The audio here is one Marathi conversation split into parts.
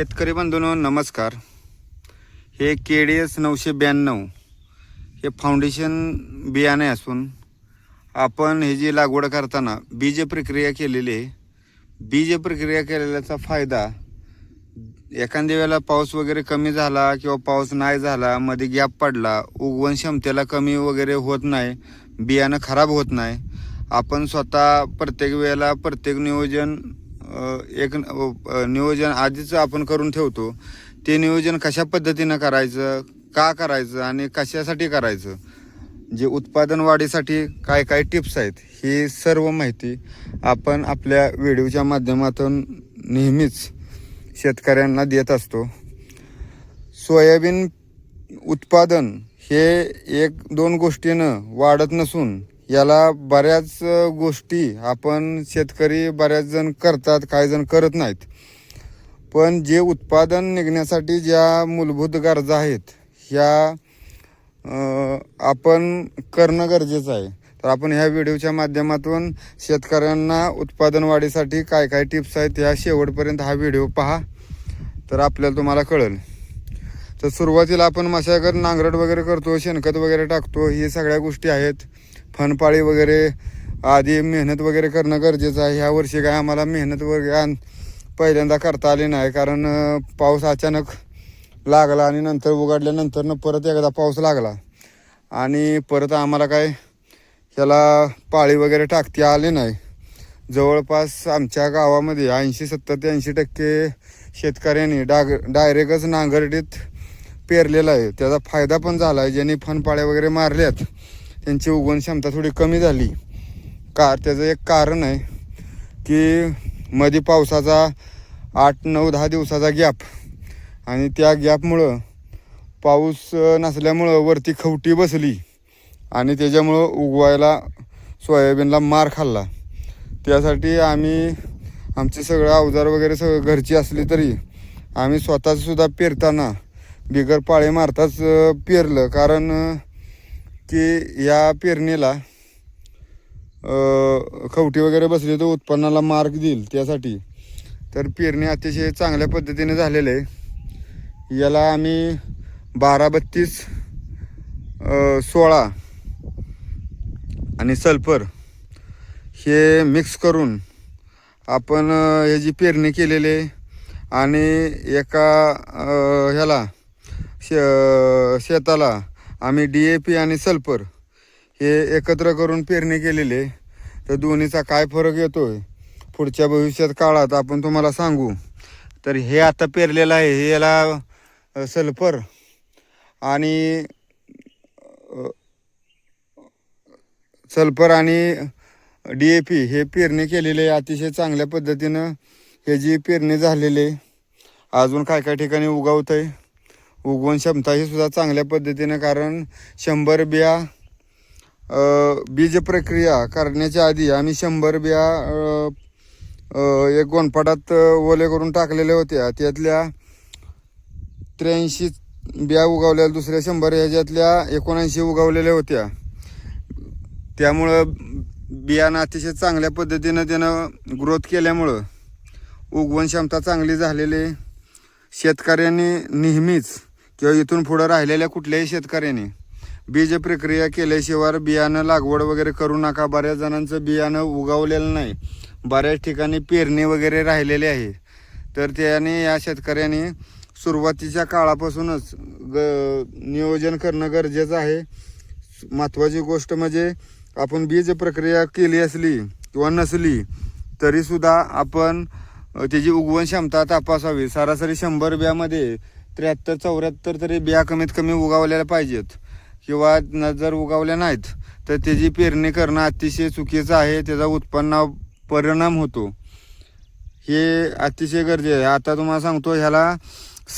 शेतकरी बंधूंनो नमस्कार. हे के डी एस नऊशे ब्याण्णव हे फाउंडेशन बियाणे असून आपण हे जी लागवड करताना बीज प्रक्रिया केलेली आहे. बीज प्रक्रिया केलेल्याचा फायदा एखाद्या वेळेला पाऊस वगैरे कमी झाला किंवा पाऊस नाही झाला मध्ये गॅप पडला उगवण क्षमतेला कमी वगैरे होत नाही बियाणं खराब होत नाही आपण स्वतः प्रत्येक वेळेला प्रत्येक नियोजन एक नियोजन आधीच आपण करून ठेवतो. ते नियोजन कशा पद्धतीनं करायचं का करायचं आणि कशासाठी करायचं जे उत्पादन वाढीसाठी काय काय टिप्स आहेत ही सर्व माहिती आपण आपल्या व्हिडिओच्या माध्यमातून नेहमीच शेतकऱ्यांना देत असतो. सोयाबीन उत्पादन हे एक दोन गोष्टीनं वाढत नसून याला बऱ्याच गोष्टी आपण शेतकरी बऱ्याच जण करतात काही जण करत नाहीत. पण जे उत्पादन निघण्यासाठी ज्या मूलभूत गरजा आहेत ह्या आपण करणं गरजेचं आहे. तर आपण ह्या व्हिडिओच्या माध्यमातून शेतकऱ्यांना उत्पादन वाढीसाठी काय काय टिप्स आहेत ह्या शेवटपर्यंत हा व्हिडिओ पहा. तर आपल्याला तुम्हाला कळेल. तर सुरुवातीला आपण मशागत नांगरट वगैरे करतो शेणखत वगैरे टाकतो हे सगळ्या गोष्टी आहेत. फनपाळी वगैरे आधी मेहनत वगैरे करणं गरजेचं आहे. ह्या वर्षी काय आम्हाला मेहनत वगैरे पहिल्यांदा करता आली नाही. कारण पाऊस अचानक लागला आणि नंतर उघडल्यानंतर परत एकदा पाऊस लागला. आणि परत आम्हाला काय ह्याला पाळी वगैरे टाकते आले नाही. जवळपास आमच्या गावामध्ये ऐंशी सत्तर ते ऐंशी टक्के शेतकऱ्यांनी डाग डायरेक्टच नांगरडीत पेरलेला आहे. त्याचा फायदा पण झाला आहे. ज्यांनी फनपाळ्या वगैरे मारल्यात त्यांची उगवण क्षमता थोडी कमी झाली. कार त्याचं एक कारण आहे की मध्ये पावसाचा आठ नऊ दहा दिवसाचा गॅप आणि त्या गॅपमुळं पाऊस नसल्यामुळं वरती खवटी बसली. आणि त्याच्यामुळं उगवायला सोयाबीनला मार खाल्ला. त्यासाठी आम्ही आमचे सगळं अवजार वगैरे सगळं घरची असली तरी आम्ही स्वतःचसुद्धा पेरताना बिगर पाळे मारताच पेरलं. कारण की या पेरणीला खवटी वगैरे बसले तर उत्पन्नाला मार्ग देईल त्यासाठी. तर पेरणी अतिशय चांगल्या पद्धतीने झालेलं आहे. याला आम्ही बारा बत्तीस सोळा आणि सल्फर हे मिक्स करून आपण ह्याची पेरणी केलेली आहे आणि एका ह्याला शे शेताला आम्ही डी ए पी आणि सल्फर हे एकत्र करून पेरणी केलेली आहे. तर दोन्हीचा काय फरक येतो आहे पुढच्या भविष्यात काळात आपण तुम्हाला सांगू. तर हे आता पेरलेलं आहे हे याला सल्फर आणि सल्फर आणि डी ए पी हे पेरणी केलेले आहे. अतिशय चांगल्या पद्धतीनं हे जी पेरणी झालेली आहे अजून काय काय ठिकाणी उगवत आहे उगवण क्षमता ही सुद्धा चांगल्या पद्धतीनं कारण शंभर बिया बीज प्रक्रिया करण्याच्या आधी आम्ही शंभर बिया एक गोणपाटात ओले करून टाकलेल्या होत्या. त्यातल्या त्र्याऐंशी बिया उगवलेल्या दुसऱ्या शंभर ह्याच्यातल्या एकोणऐंशी उगवलेल्या होत्या. त्यामुळं बियाणं अतिशय चांगल्या पद्धतीनं त्यानं ग्रोथ केल्यामुळं उगवण क्षमता चांगली झालेली शेतकऱ्यांनी नेहमीच किंवा इथून पुढं राहिलेल्या कुठल्याही शेतकऱ्याने बीज प्रक्रिया केल्याशिवाय बियाणं लागवड वगैरे करू नका. बऱ्याच जणांचं बियाणं उगवलेलं नाही. बऱ्याच ठिकाणी पेरणी वगैरे राहिलेली आहे. तर त्याने या शेतकऱ्याने सुरुवातीच्या काळापासूनच ग नियोजन करणं गरजेचं आहे. महत्त्वाची गोष्ट म्हणजे आपण बीज प्रक्रिया केली असली किंवा नसली तरीसुद्धा आपण त्याची उगवण क्षमता तपासावी. सरासरी शंभर बियामध्ये त्र्याहत्तर चौऱ्याहत्तर तरी बिया कमीत कमी उगवलेल्या पाहिजेत. किंवा न जर उगवल्या नाहीत तर त्याची पेरणी करणं अतिशय चुकीचं आहे त्याचा उत्पन्नावर परिणाम होतो. हे अतिशय गरजे आहे. आता तुम्हाला सांगतो ह्याला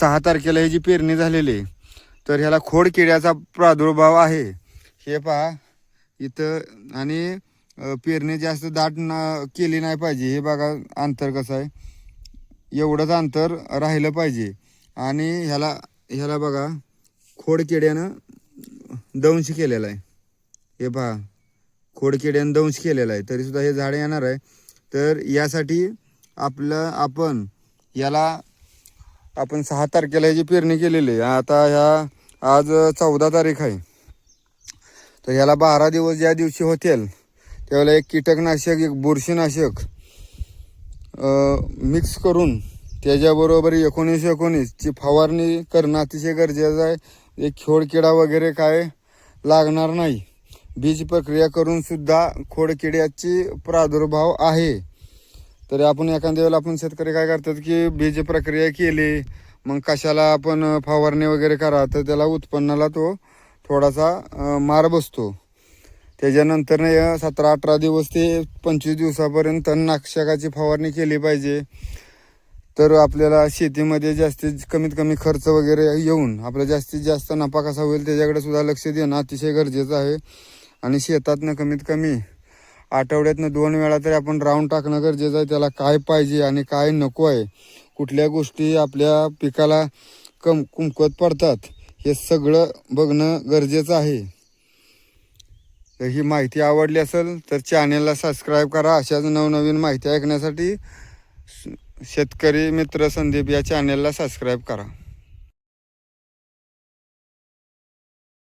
सहा तारखेला ह्याची पेरणी झालेली आहे तर ह्याला खोड किड्याचा प्रादुर्भाव आहे. हे पहा इथं आणि पेरणी जास्त दाट ना केली नाही पाहिजे. हे बघा अंतर कसं आहे? एवढंच अंतर राहिलं पाहिजे. आणि ह्याला ह्याला बघा खोडकिड्यानं दंश केलेला आहे. हे पहा खोडकिड्यानं दंश केलेला आहे. तरीसुद्धा हे झाड येणार आहे. तर यासाठी आपलं आपण याला आपण सहा तारखेला ह्याची पेरणी केलेली आहे. आता ह्या आज चौदा तारीख आहे. तर ह्याला बारा दिवस ज्या दिवशी होतील त्यावेळेला एक कीटकनाशक एक बुरशीनाशक मिक्स करून त्याच्याबरोबर एकोणीस एकोणीसची फवारणी करणं अतिशय गरजेचं आहे. एक खोडकिडा वगैरे काय लागणार नाही. बीज प्रक्रिया करून सुद्धा खोडकिड्याची प्रादुर्भाव आहे. तरी आपण एखाद्या वेळेला आपण शेतकरी काय करतात की बीज प्रक्रिया केली मग कशाला आपण फवारणी वगैरे करा तर त्याला उत्पन्नाला तो थोडासा मार बसतो. त्याच्यानंतर सतरा अठरा दिवस ते पंचवीस दिवसापर्यंत नाक्षकाची फवारणी केली पाहिजे. तर आपल्याला शेतीमध्ये जास्तीत कमीत कमी खर्च वगैरे येऊन आपला जास्तीत जास्त नफा कसा होईल त्याच्याकडे सुद्धा लक्ष देणं अतिशय गरजेचं आहे. आणि शेतातनं कमीत कमी आठवड्यातनं दोन वेळा तरी आपण राऊंड टाकणं गरजेचं आहे. त्याला काय पाहिजे आणि काय नको आहे. कुठल्या गोष्टी आपल्या पिकाला कम कुंकवत पडतात हे सगळं बघणं गरजेचं आहे. तर ही माहिती आवडली असेल तर चॅनेलला सबस्क्राईब करा. अशाच नवनवीन माहिती ऐकण्यासाठी शेतकरी मित्र संदीप या चॅनेलला सबस्क्राईब करा.